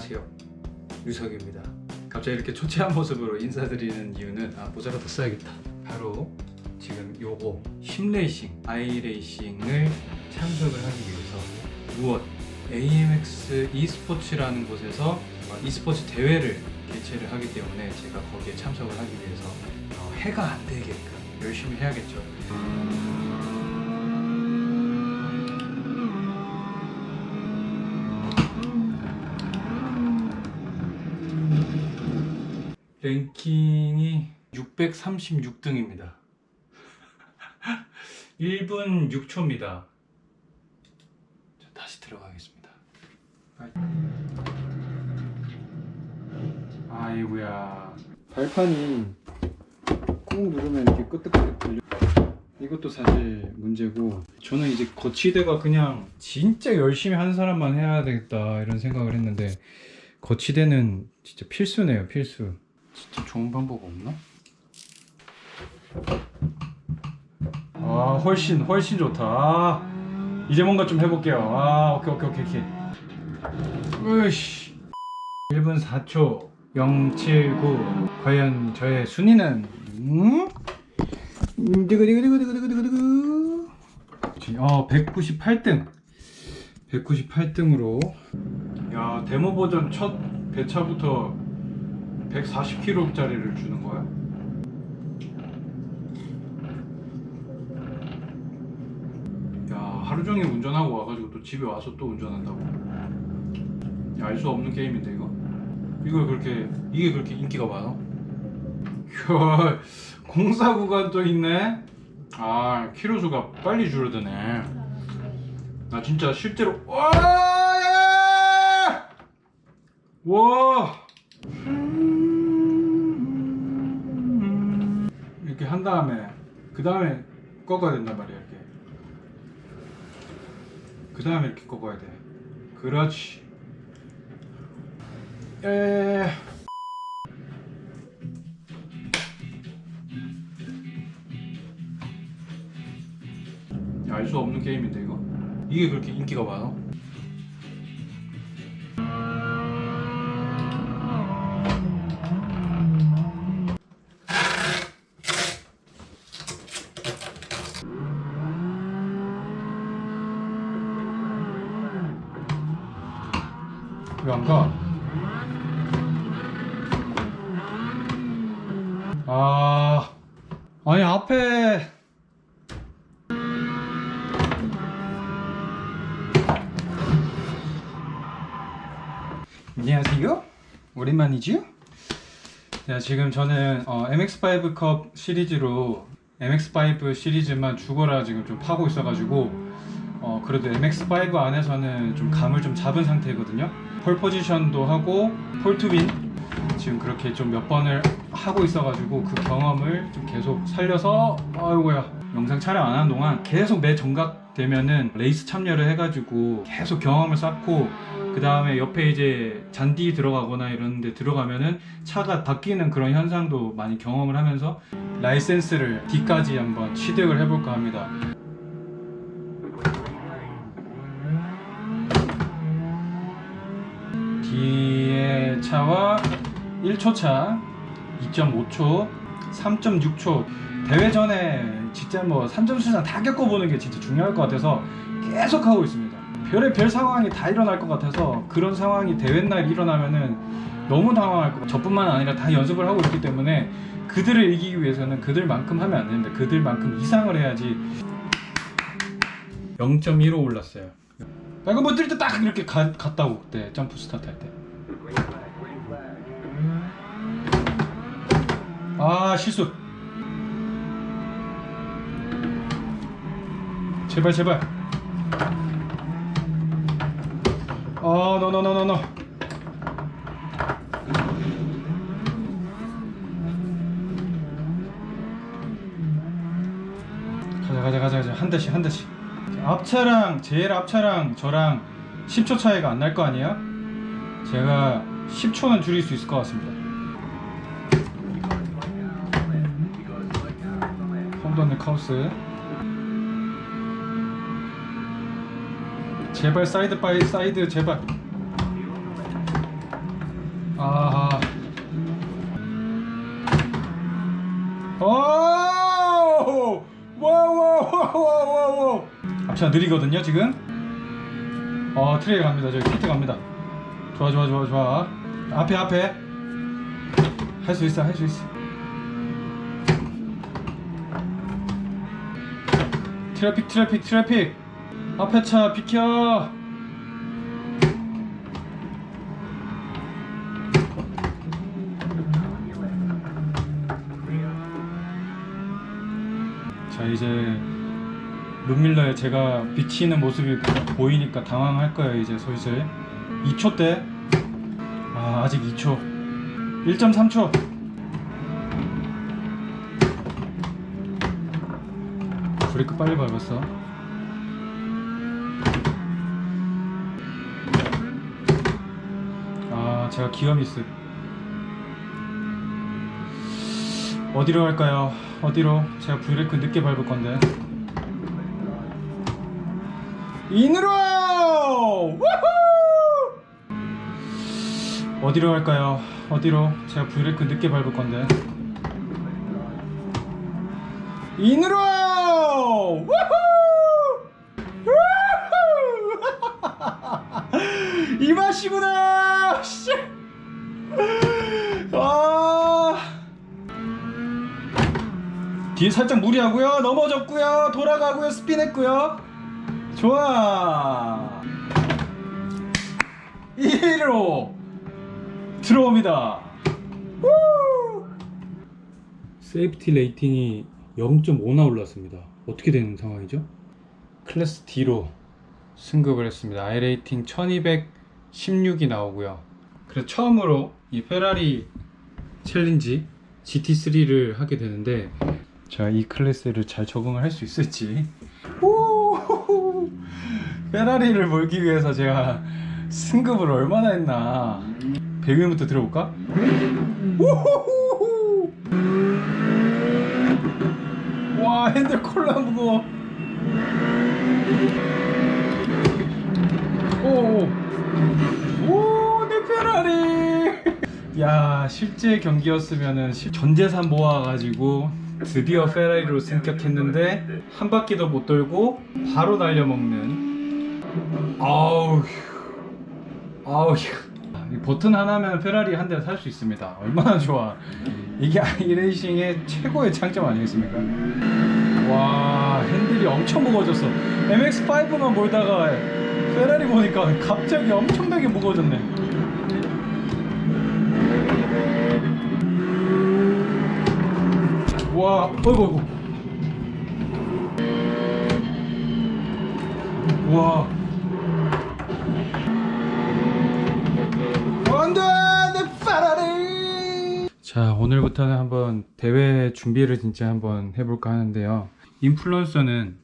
안녕하세요. 유석입니다. 갑자기 이렇게 초췌한 모습으로 인사드리는 이유는 아 모자라도 써야겠다. 바로 지금 요거 심레이싱 아이레이싱을 참석을 하기 위해서 무엇? AMX e스포츠라는 곳에서 어, e스포츠 대회를 개최를 하기 때문에 제가 거기에 참석을 하기 위해서 어, 해가 안 되게끔 열심히 해야겠죠 랭킹이 636등입니다. 1분 6초입니다. 자, 다시 들어가겠습니다. 아이고야. 발판이 꾹 누르면 이렇게 끄떡끄떡 들려. 이것도 사실 문제고 저는 이제 거치대가 그냥 진짜 열심히 하는 사람만 해야 되겠다 이런 생각을 했는데 거치대는 진짜 필수네요 필수 진짜 좋은 방법 없나? 아 훨씬 훨씬 좋다. 아, 이제 뭔가 좀 해볼게요. 아 오케이 오케이 오케이 오케이. 으이씨. 1분 4초 079 과연 저의 순위는? 음? 디그디그디그디그디그디그 어 198등. 198등으로. 야 데모 버전 첫 배차부터 140km짜리를 주는 거야? 야 하루 종일 운전하고 와가지고 또 집에 와서 또 운전한다고? 알 수 없는 게임인데 이거? 이걸 그렇게 이게 그렇게 인기가 많아? 야 공사 구간도 있네? 아 키로수가 빨리 줄어드네 나 진짜 실제로 와! 야! 와! 이렇게 한 다음에 그 다음에 꺾어야 된단 말이야 이렇게. 그 다음에 이렇게 꺾어야 돼. 그렇지. 에. 알 수 없는 게임인데 이거? 이게 그렇게 인기가 많아? 아, 아니 앞에 안녕하세요. 오랜만이지요? 자, 지금 저는 어, MX5 컵 시리즈로 MX5 시리즈만 죽어라 지금 좀 파고 있어가지고 어, 그래도 MX5 안에서는 좀 감을 좀 잡은 상태거든요. 폴 포지션도 하고 폴투윈 지금 그렇게 좀 몇 번을 하고 있어가지고 그 경험을 좀 계속 살려서 아이고야 영상 촬영 안 하는 동안 계속 매 정각 되면은 레이스 참여를 해가지고 계속 경험을 쌓고 그 다음에 옆에 이제 잔디 들어가거나 이런 데 들어가면은 차가 바뀌는 그런 현상도 많이 경험을 하면서 라이센스를 D까지 한번 취득을 해볼까 합니다. 뒤에 차와 1초 차, 2.5초, 3.6초 대회 전에 진짜 뭐 3점 수장 다 겪어보는 게 진짜 중요할 것 같아서 계속 하고 있습니다. 별의 별 상황이 다 일어날 것 같아서 그런 상황이 대회 날 일어나면은 너무 당황할 것 같아요. 저뿐만 아니라 다 연습을 하고 있기 때문에 그들을 이기기 위해서는 그들만큼 하면 안 됩니다. 그들만큼 이상을 해야지 0.15 올랐어요. 빨간 뭐 뜰때 딱 이렇게 가, 갔다고 그때 점프 스타트 할 때. 아 실수. 제발 제발. 아 노노노노노. 가자 가자 가자 가자 한 대씩 한 대씩. 앞차랑 제일 앞차랑 저랑 10초 차이가 안 날 거 아니에요? 제가 10초는 줄일 수 있을 것 같습니다. 카우스. 제발 사이드 바이 사이드 제발. 와와와와와와. 앞차가 느리거든요 지금. 어 트레이 갑니다 저기 피트 갑니다. 좋아 좋아 좋아 좋아. 앞에 앞에. 할 수 있어 할 수 있어. 트래픽 트래픽 트래픽. 앞에 차 비켜. 자 이제 룸밀러에 제가 비치는 모습이 보이니까 당황할 거예요 이제 슬슬 2초 때 아, 아직 2초 1.3초 브레이크 빨리 밟았어 아 제가 기어 미스 어디로 갈까요? 어디로? 제가 브레이크 늦게 밟을 건데. 인으로! 우후! 어디로 갈까요? 어디로? 제가 브레이크 늦게 밟을 건데. 인으로! 이 맛이구나! 씨! 아! 뒤에 살짝 무리하고요 넘어졌고요 돌아가고요 스핀했고요 좋아 1로 들어옵니다 우! 세이프티 레이팅이 0.5나 올랐습니다 어떻게 되는 상황이죠? 클래스 D로 승급을 했습니다 I 레이팅 1216이 나오고요 그래서 처음으로 이 페라리 챌린지 GT3를 하게 되는데 자, 이 클래스를 잘 적응을 할 수 있을지. 오! 페라리를 몰기 위해서 제가 승급을 얼마나 했나. 배경부터 들어볼까? 와, 핸들 콜라 무거워. 오! 오, 내 페라리! 야, 실제 경기였으면은 실- 전 재산 모아가지고 드디어 페라리로 승격했는데 한 바퀴도 못 돌고 바로 날려먹는. 아우 휴. 아우. 버튼 하나면 페라리 한 대 살 수 있습니다. 얼마나 좋아. 이게 아이레이싱의 최고의 장점 아니겠습니까? 와 엄청 무거워졌어 MX5만 몰다가 페라리 보니까 갑자기 엄청나게 무거워졌네 와, 어이구, 어이구. 와. 자, 오늘부터는 한번 대회 준비를 진짜 한번 해볼까 하는데요. 인플루언서는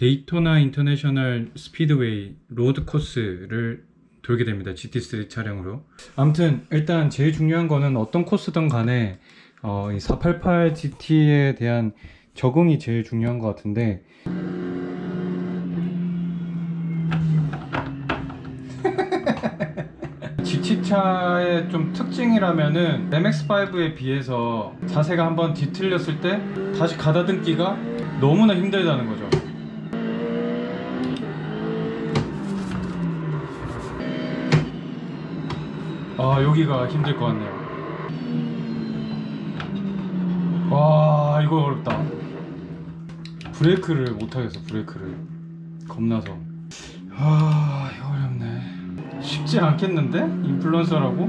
데이토나 인터내셔널 스피드웨이 로드 코스를 돌게 됩니다. GT3 차량으로. 아무튼 일단 제일 중요한 거는 어떤 코스든 간에 어, 이 488 GT에 대한 적응이 제일 중요한 것 같은데 GT차의 좀 특징이라면은 MX5에 비해서 자세가 한번 뒤틀렸을 때 다시 가다듬기가 너무나 힘들다는 거죠. 아 여기가 힘들 것 같네요. 와 이거 어렵다 브레이크를 못하겠어 브레이크를 겁나서 아 이거 어렵네 쉽지 않겠는데? 인플루언서라고?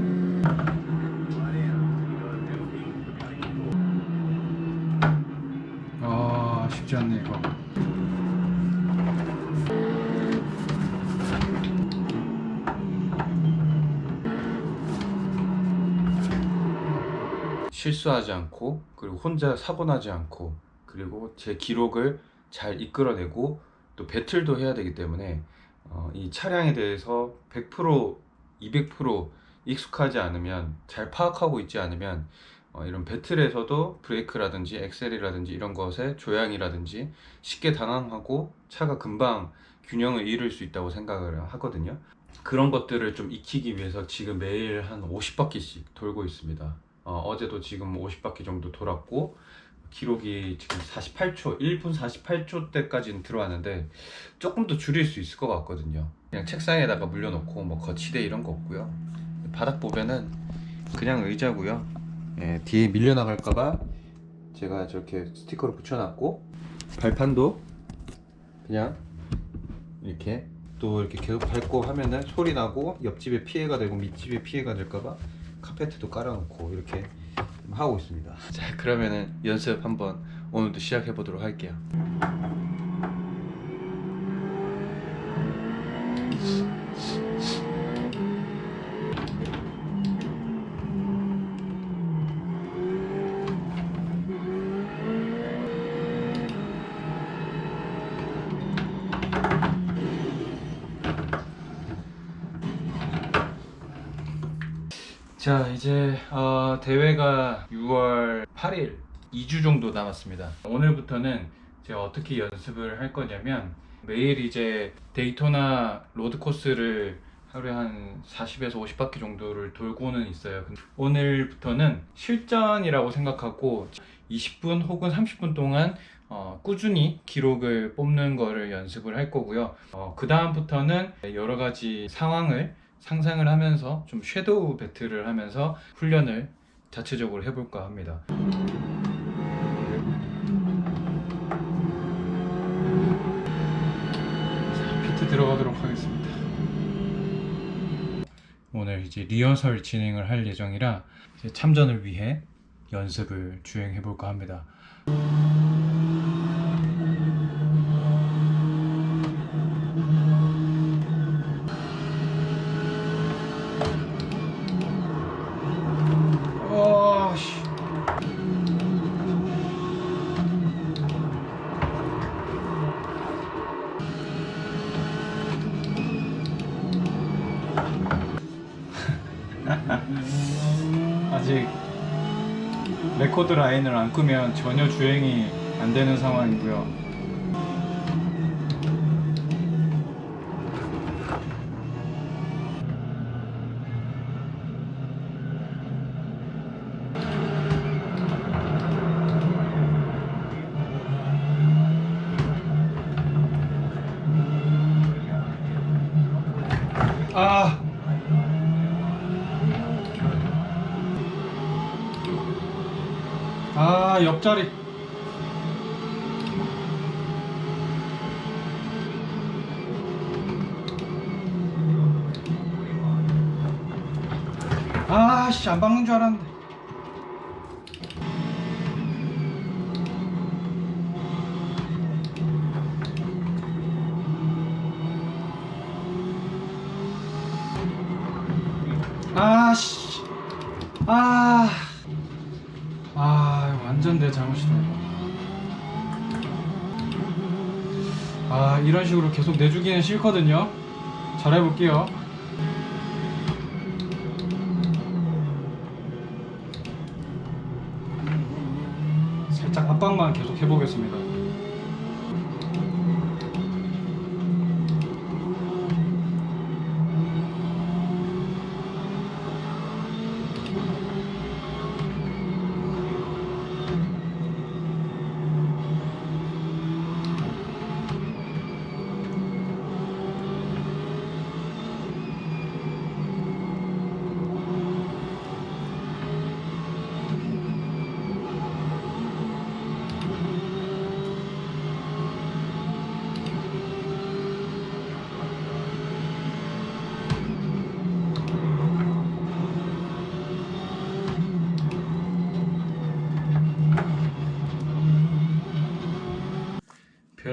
아 쉽지 않네 이거 실수하지 않고 그리고 혼자 사고 나지 않고 그리고 제 기록을 잘 이끌어내고 또 배틀도 해야 되기 때문에 어, 이 차량에 대해서 100% 200% 익숙하지 않으면 잘 파악하고 있지 않으면 어, 이런 배틀에서도 브레이크라든지 엑셀이라든지 이런 것의 조향이라든지 쉽게 당황하고 차가 금방 균형을 잃을 수 있다고 생각을 하거든요. 그런 것들을 좀 익히기 위해서 지금 매일 한 50바퀴씩 돌고 있습니다. 어, 제도 지금 50바퀴 정도 돌았고 기록이 지금 48초, 1분 48초 때까지는 들어왔는데 조금 더 줄일 수 있을 것 같거든요. 그냥 책상에다가 물려놓고 뭐 거치대 이런 거 없고요. 바닥 보면은 그냥 의자고요. 예, 뒤에 밀려 나갈까봐 제가 저렇게 스티커를 붙여놨고 발판도 그냥 이렇게 또 이렇게 계속 밟고 하면은 소리 나고 옆집에 피해가 되고 밑집에 피해가 될까봐 카페트도 깔아놓고 이렇게 하고 있습니다. 자 그러면은 연습 한번 오늘도 시작해 보도록 할게요. 자 이제 어, 대회가 6월 8일 2주 정도 남았습니다. 오늘부터는 제가 어떻게 연습을 할 거냐면 매일 이제 데이토나 로드 코스를 하루에 한 40에서 50바퀴 정도를 돌고는 있어요. 오늘부터는 실전이라고 생각하고 20분 혹은 30분 동안 어, 꾸준히 기록을 뽑는 거를 연습을 할 거고요. 어, 그 다음부터는 여러 가지 상황을 상상을 하면서 좀 섀도우 배틀을 하면서 훈련을 자체적으로 해볼까 합니다. 자, 피트 들어가도록 하겠습니다. 오늘 이제 리허설 진행을 할 예정이라 참전을 위해 연습을 주행해 볼까 합니다. 아직 레코드 라인을 안 끄면 전혀 주행이 안 되는 상황이고요. 아, 씨, 안 박는 줄 알았는데. 아, 씨. 아. 아, 완전 내 잘못이다. 아, 이런 식으로 계속 내주기는 싫거든요. 잘해볼게요. 살짝 압박만 계속 해보겠습니다.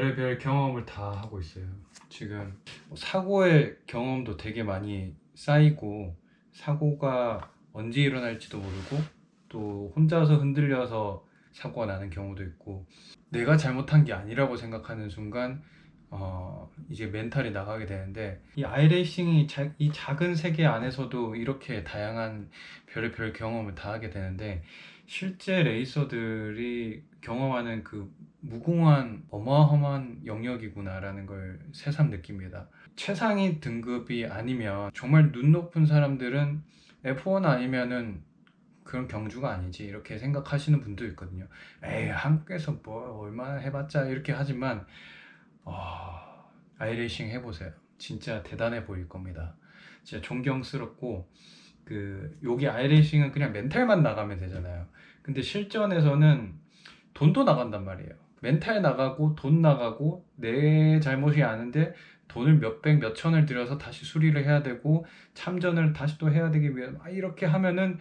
별의별 경험을 다 하고 있어요. 지금 사고의 경험도 되게 많이 쌓이고 사고가 언제 일어날지도 모르고 또 혼자서 흔들려서 사고가 나는 경우도 있고 내가 잘못한 게 아니라고 생각하는 순간 어 이제 멘탈이 나가게 되는데 이 아이레이싱이 자, 이 작은 세계 안에서도 이렇게 다양한 별의별 경험을 다 하게 되는데 실제 레이서들이 경험하는 그 무궁한 어마어마한 영역이구나라는 걸 새삼 느낍니다. 최상위 등급이 아니면 정말 눈 높은 사람들은 F1 아니면은 그런 경주가 아니지 이렇게 생각하시는 분도 있거든요. 에이 한국에서 뭐 얼마나 해봤자 이렇게 하지만 아, 아이레이싱 해보세요. 진짜 대단해 보일 겁니다. 진짜 존경스럽고 그 여기 아이레이싱은 그냥 멘탈만 나가면 되잖아요. 근데 실전에서는 돈도 나간단 말이에요. 멘탈 나가고 돈 나가고 내 잘못이 아는데 돈을 몇백 몇천을 들여서 다시 수리를 해야 되고 참전을 다시 또 해야 되기 위해 막 이렇게 하면은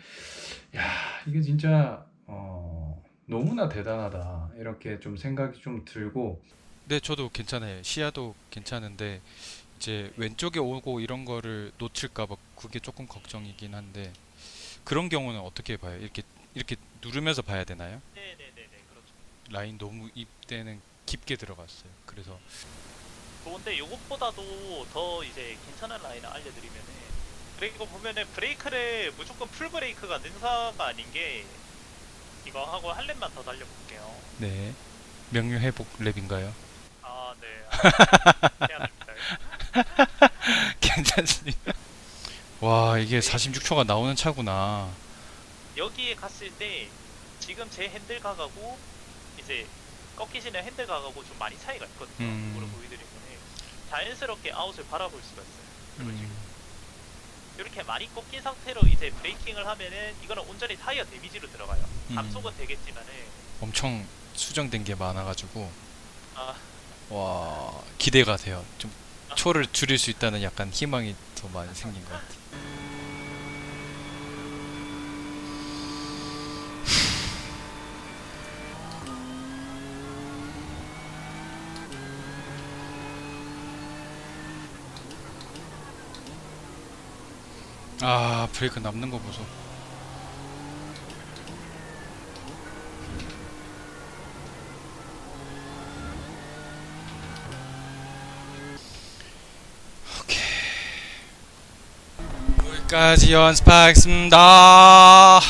야 이게 진짜 어, 너무나 대단하다 이렇게 좀 생각이 좀 들고 네, 저도 괜찮아요. 시야도 괜찮은데 이제 왼쪽에 오고 이런 거를 놓칠까 봐 그게 조금 걱정이긴 한데 그런 경우는 어떻게 봐요? 이렇게 이렇게 누르면서 봐야 되나요? 네네네네 그렇죠. 라인 너무 입대는 깊게 들어갔어요. 그래서 좋은데 이것보다도 더 이제 괜찮은 라인을 알려드리면은 그리고 보면은 브레이크를 무조건 풀 브레이크가 능사가 아닌 게 이거 하고 한 랩만 더 달려볼게요. 네. 명료 회복 랩인가요? 아 네. 아. 괜찮습니다. 와, 이게 46초가 나오는 차구나. 여기에 갔을 때 지금 제 핸들 가가고 이제 꺾이시는 핸들 가가고 좀 많이 차이가 있거든요. 음. 그걸 보여드리면 자연스럽게 아웃을 바라볼 수가 있어요. 식으로. 음, 이렇게 많이 꺾인 상태로 이제 브레이킹을 하면은 이거는 온전히 타이어 데미지로 들어가요. 음. 감속은 되겠지만은 엄청 수정된 게 많아가지고 아 와 기대가 돼요. 좀 초를 줄일 수 있다는 약간 희망이 더 많이 생긴 것 같아요. 아 브레이크 남는 거 보소. 여기까지 연습하겠습니다.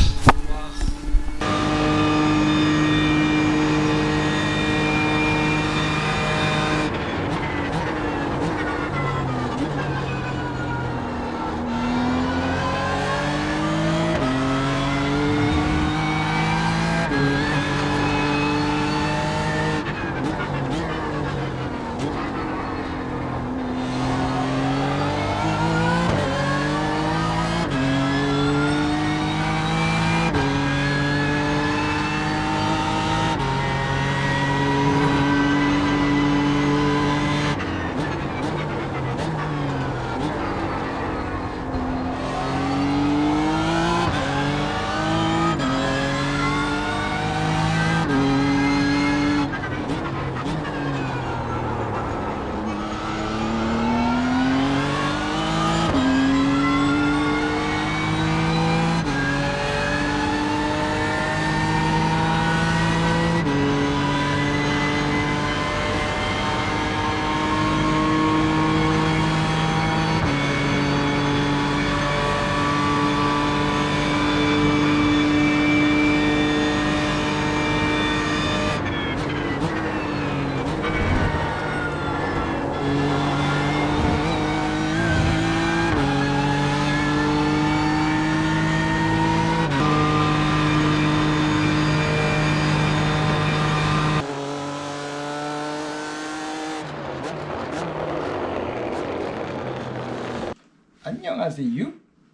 안녕하세요.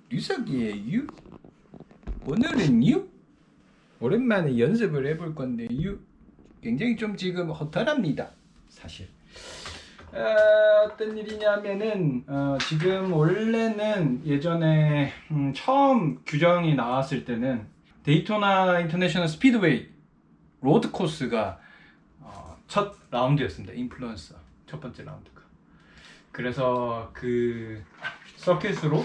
류석이에요. 오늘은요. 오랜만에 연습을 해볼 건데요. 굉장히 좀 지금 허탈합니다. 사실. 어, 어떤 일이냐면은 어, 지금 원래는 예전에 음, 처음 규정이 나왔을 때는 데이토나 인터내셔널 스피드웨이 로드 코스가 어, 첫 라운드였습니다. 인플루언서 첫 번째 라운드가. 그래서 그 서킷으로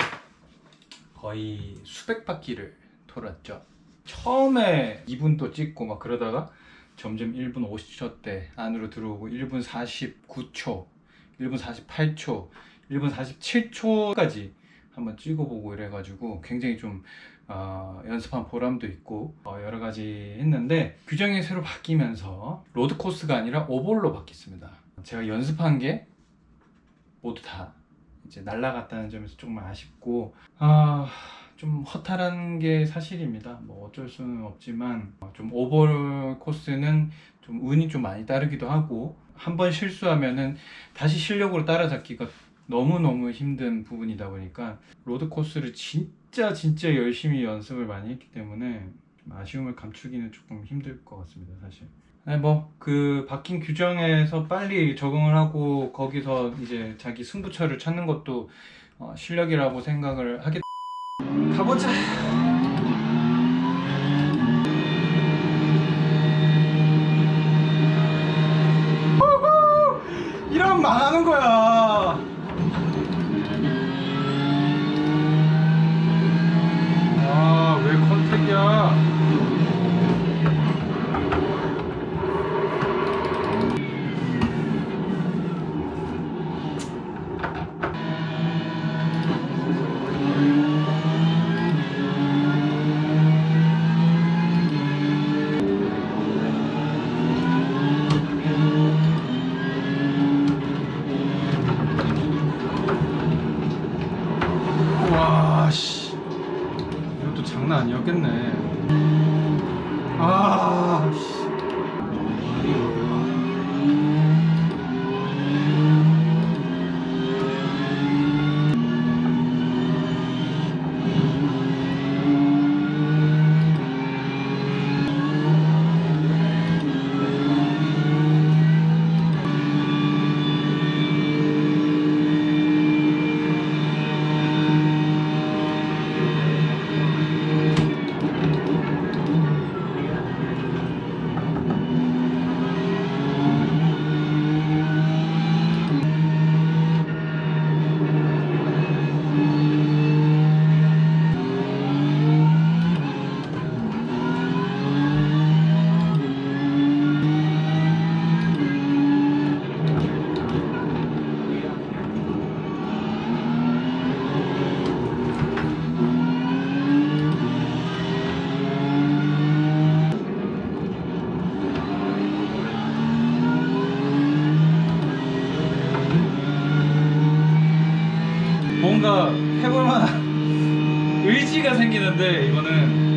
거의 수백 바퀴를 돌았죠. 처음에 2분도 찍고 막 그러다가 점점 1분 50초대 안으로 들어오고 1분 49초, 1분 48초, 1분 47초까지 한번 찍어보고 이래가지고 굉장히 좀 어, 연습한 보람도 있고 어, 여러 가지 했는데 규정이 새로 바뀌면서 로드 코스가 아니라 오볼로 바뀌었습니다. 제가 연습한 게 모두 다 이제 날라갔다는 점에서 조금 아쉽고 아. 좀 허탈한 게 사실입니다. 뭐 어쩔 수는 없지만 어, 좀 오볼 코스는 좀 운이 좀 많이 따르기도 하고 한 번 실수하면은 다시 실력으로 따라잡기가 너무너무 힘든 부분이다 보니까 로드 코스를 진짜 진짜 열심히 연습을 많이 했기 때문에 좀 아쉬움을 감추기는 조금 힘들 것 같습니다 사실 네, 뭐그 바뀐 규정에서 빨리 적응을 하고 거기서 이제 자기 승부처를 찾는 것도 어, 실력이라고 생각을 하게 가보자 뭔가 해볼 만한 의지가 생기는데 이거는